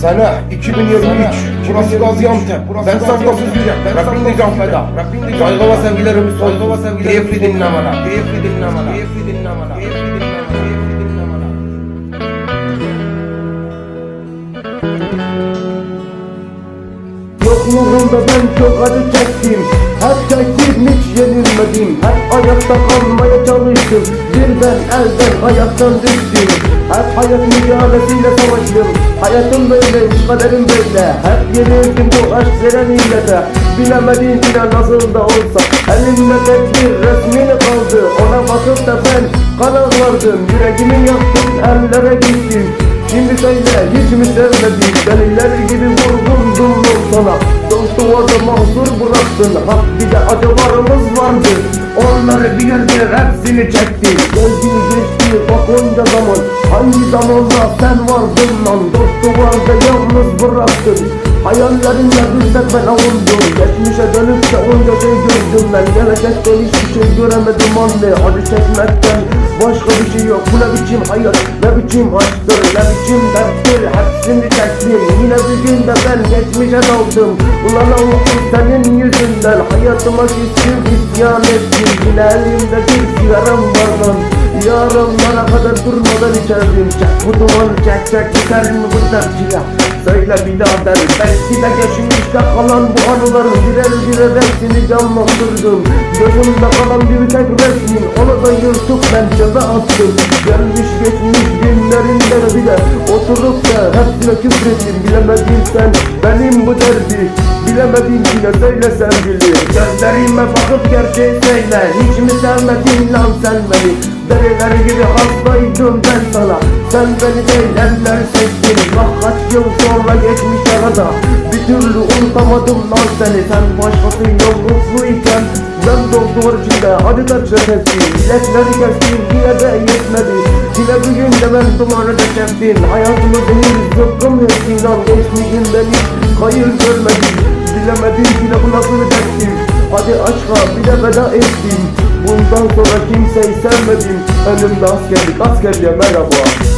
Sene 2023 Burası Gaziantep. Ben Saffasız Yücel Rabbin Nizam Feda Saygıva sevgilerimiz Saygıva sevgilerimiz Keyifli dinlemeler Keyifli dinlemeler Keyifli dinlemeler Keyifli dinlemeler Yokluğunda ben çok acı çektim? Hep çektim hiç yenilmedim Hep ayakta kalmaya çalıştım Birden elden ayaktan düştüm. Hep hayat mücadelesiyle savaştım. Hayatım böyleymiş kaderim böyle. Hep yenildim bu aşk veren illete Bilemediğin bile nasıl da olsa. Elimde tek bir resmin kaldı. Ona bakıp da ben kararlardım Yüreğimi yaktım ellere gittim. Şimdi söyle hiç mi sevmedin? Deliler gibi vurgundum lan sana. Dost duvarda mahsur bıraktın. Hak bir de acılarımız vardı Onları bir yerde hepsini çekti. Geldi geçti bak onca zaman. Hangi zamanda sen vardın lan? Dost duvarda yalnız bıraktın Hayallerimle bir tek ben avundum. Geçmişe dönüp de onca şey gördüm ben Gelecekten hiçbir şey göremedim anne. Acı çekmekten başka bir şey yok. Bu ne biçim hayat? Ne biçim aşktır? Ne biçim derttir? Hepsini çektim. Yine bir günde ben geçmişe daldım. Ulan Allah'ım senin yüzünden. Hayatıma küstüm isyan ettim. Yine elimde bir sigaram var lan Yarınlara kadar durmadan içerdim. Çek bu dumanı çek çek biter mi bu tercihe Söyle birader belki de geçmişte kalan bu anıların birer birer hepsini canlandırdım. Gözümde kalan bir tek resmin onu da yırtıp ben cebe attım. Gelmiş geçmiş günlerinde bile oturup da hepsine küfrettim Bilemedin sen benim bu derdi Bilemedin yine söyle sevgili. Gözlerime bakıp gerçeği söyle Hiç mi sevmedin lan sen beni Deriler gibi hastaydım ben sana. Sen beni değil eller seçtin. Bak kaç yıl sonra geçmiş arada. Bir türlü unutamadım lan seni. Sen başkasıyla mutluyken Ben doktor içinde. Acılar çektim İlaçları kestim yine de yetmedi. Yine bir günde ben dumanı çektim. Hayatımı zehir zıkkım ettin lan Geçmişinden hiç hayır görmedim Bilemedim yine bu nasıl Hadi aşka bir de veda ettim Bundan sonra kimseyi sevmedim. Önümde askerlik askerliğe merhaba